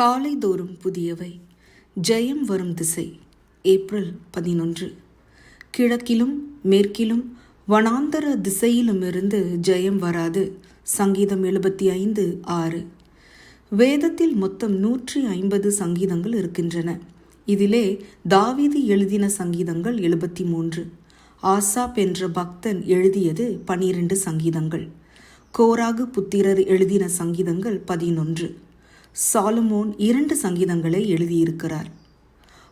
காலை தோறும் புதியவை. ஜெயம் வரும் திசை. ஏப்ரல் பதினொன்று. கிழக்கிலும் மேற்கிலும் வனாந்தர திசையிலுமிருந்து ஜெயம் வராது. சங்கீதம் எழுபத்தி ஐந்து ஆறு. வேதத்தில் மொத்தம் நூற்றி ஐம்பது சங்கீதங்கள் இருக்கின்றன. இதிலே தாவீது எழுதின சங்கீதங்கள் எழுபத்தி மூன்று. ஆசாப் என்ற பக்தன் எழுதியது பனிரெண்டு சங்கீதங்கள். கோராகு புத்திரர் எழுதின சங்கீதங்கள் பதினொன்று. சாலமோன் இரண்டு சங்கீதங்களை எழுதியிருக்கிறார்.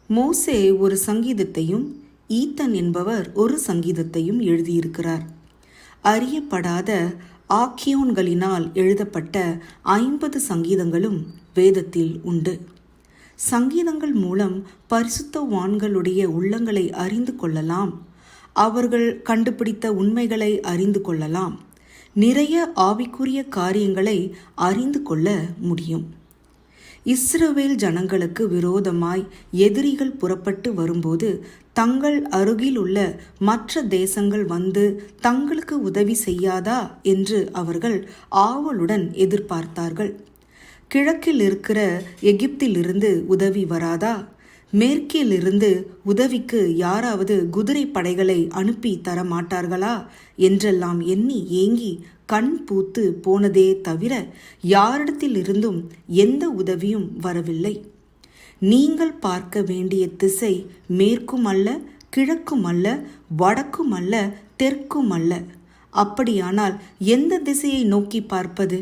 மோசே ஒரு சங்கீதத்தையும் ஈத்தன் என்பவர் ஒரு சங்கீதத்தையும் எழுதியிருக்கிறார். அறியப்படாத ஆக்கியோன்களினால் எழுதப்பட்ட ஐம்பது சங்கீதங்களும் வேதத்தில் உண்டு. சங்கீதங்கள் மூலம் பரிசுத்தவான்களுடைய உள்ளங்களை அறிந்து கொள்ளலாம். அவர்கள் கண்டுபிடித்த உண்மைகளை அறிந்து கொள்ளலாம். நிறைய ஆவிக்குரிய காரியங்களை அறிந்து கொள்ள முடியும். இஸ்ரவேல் ஜனங்களுக்கு விரோதமாய் எதிரிகள் புறப்பட்டு வரும்போது தங்கள் அருகில் உள்ள மற்ற தேசங்கள் வந்து தங்களுக்கு உதவி செய்யாதா என்று அவர்கள் ஆவலுடன் எதிர்பார்த்தார்கள். கிழக்கில் இருக்கிற எகிப்திலிருந்து உதவி வராதா? மேற்கிலிருந்து உதவிக்கு யாராவது குதிரை படைகளை அனுப்பி தர மாட்டார்களா என்றெல்லாம் எண்ணி ஏங்கி கண் பூத்து போனதே தவிர யாரிடத்திலிருந்தும் எந்த உதவியும் வரவில்லை. நீங்கள் பார்க்க வேண்டிய திசை மேற்கும் அல்ல கிழக்கும் அல்ல வடக்கும் அல்ல தெற்கும் அல்ல. அப்படியானால் எந்த திசையை நோக்கி பார்ப்பது?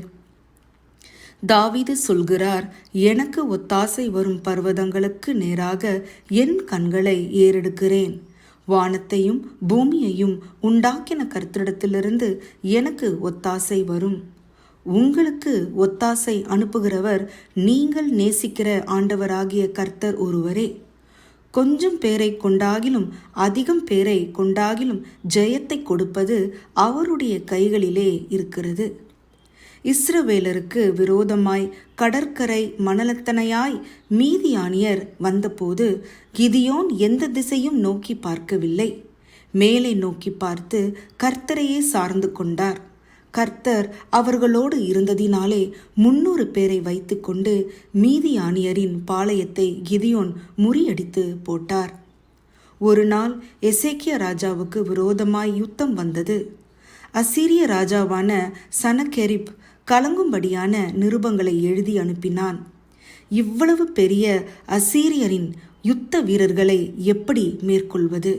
தாவிது சொல்கிறார் எனக்கு ஒத்தாசை வரும் பர்வதங்களுக்கு நேராக என் கண்களை ஏறெடுக்கிறேன். வானத்தையும் பூமியையும் உண்டாக்கின கர்த்தரிடத்திலிருந்து எனக்கு ஒத்தாசை வரும். உங்களுக்கு ஒத்தாசை அனுப்புகிறவர் நீங்கள் நேசிக்கிற ஆண்டவராகிய கர்த்தர் ஒருவரே. கொஞ்சம் பேரை கொண்டாகிலும் அதிகம் பேரை கொண்டாகிலும் ஜெயத்தை கொடுப்பது அவருடைய கைகளிலே இருக்கிறது. இஸ்ரவேலருக்கு விரோதமாய் கடற்கரை மணலத்தனையாய் மீதியானியர் வந்தபோது கிதியோன் எந்த திசையும் நோக்கி பார்க்கவில்லை. மேலே நோக்கி பார்த்து கர்த்தரையே சார்ந்து கொண்டார். கர்த்தர் அவர்களோடு இருந்ததினாலே முன்னூறு பேரை வைத்துக்கொண்டு மீதியானியரின் பாளையத்தை கிதியோன் முறியடித்து போட்டார். ஒரு நாள் எசேக்கிய ராஜாவுக்கு விரோதமாய் யுத்தம் வந்தது. அசீரிய ராஜாவான சனகெரிப் கலங்கும்படியான நிருபங்களை எழுதி அனுப்பினான். இவ்வளவு பெரிய அசீரியரின் யுத்த வீரர்களை எப்படி மேற்கொள்வது?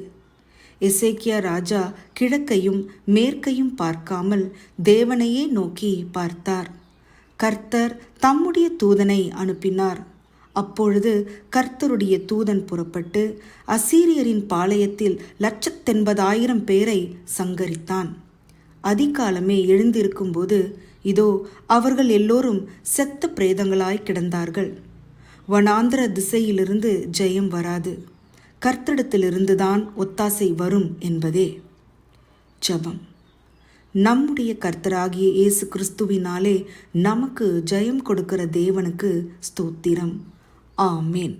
எசேக்கியா ராஜா கிழக்கையும் மேற்கையும் பார்க்காமல் தேவனையே நோக்கி பார்த்தார். கர்த்தர் தம்முடைய தூதனை அனுப்பினார். அப்பொழுது கர்த்தருடைய தூதன் புறப்பட்டு அசீரியரின் பாளையத்தில் லட்சத்தென்பதாயிரம் பேரை சங்கரித்தான். அதிகாலமே எழுந்திருக்கும்போது இதோ அவர்கள் எல்லோரும் செத்த பிரேதங்களாய் கிடந்தார்கள். வனாந்திர திசையிலிருந்து ஜெயம் வராது. கர்த்தடத்திலிருந்துதான் ஒத்தாசை வரும் என்பதே. ஜபம். நம்முடைய கர்த்தராகிய இயேசு கிறிஸ்துவினாலே நமக்கு ஜெயம் கொடுக்கிற தேவனுக்கு ஸ்தோத்திரம். ஆமேன்.